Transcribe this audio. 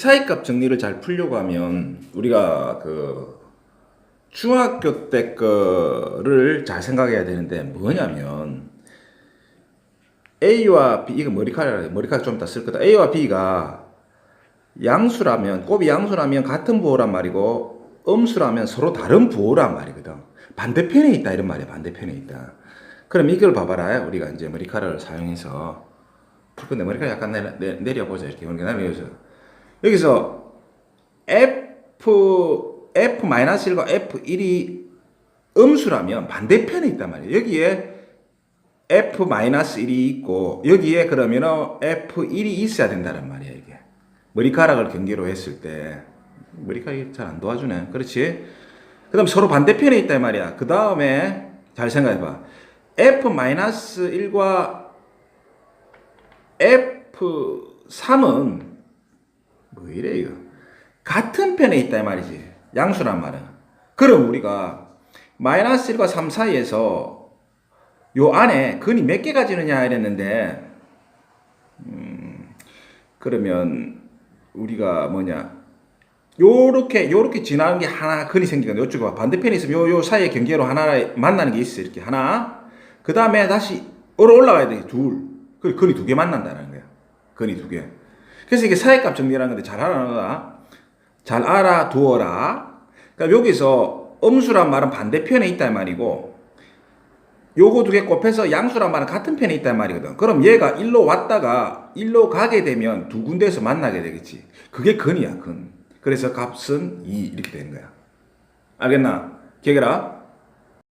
사이값 정리를 잘 풀려고 하면 우리가 그 중학교 때 거를 잘 생각해야 되는데 뭐냐면 A와 B 이거 머리카락 머리카락 좀 이따 쓸 거다. A와 B가 양수라면 곱이 양수라면 같은 부호란 말이고 음수라면 서로 다른 부호란 말이거든. 반대편에 있다 이런 말이야. 반대편에 있다. 그럼 이걸 봐봐라. 우리가 이제 머리카락을 사용해서 풀 건데 머리카락 약간 내려, 내, 내려보자 이렇게 머리카락 내려서 여기서 F F-1과 F1이 음수라면 반대편에 있단 말이에요. 여기에 F-1이 있고 여기에 그러면은 F1이 있어야 된다는 말이야 이게. 머리카락을 경계로 했을 때 머리카락이 잘 안 도와주네. 그렇지? 그 다음 서로 반대편에 이 말이야. 그 다음에 잘 생각해봐. F-1과 F3은 뭐 이래 이거 같은 편에 있다 이 말이지. 양수란 말은. 그럼 우리가 마이너스 1과 3 사이에서 요 안에 근이 몇 개가 지느냐 이랬는데 음 그러면 우리가 뭐냐. 요렇게 요렇게 지나는 게 하나 근이 생기거든 요쪽에 봐. 반대편에 있으면 요, 요 사이에 경계로 하나 만나는 게 있어 이렇게. 하나. 그 다음에 다시 올라 올라가야 돼 둘. 그 근이 두 개 만난다는 거야. 근이 두개 그래서 이게 사이값 정리라는 건데 잘 알아놔라. 잘 알아두어라. 그러니까 여기서 음수란 말은 반대편에 이 말이고 요거 두 개 곱해서 양수란 말은 같은 편에 이 말이거든. 그럼 얘가 일로 왔다가 일로 가게 되면 두 군데에서 만나게 되겠지. 그게 근이야, 근. 그래서 값은 2 이렇게 되는 거야. 알겠나? 기억해라.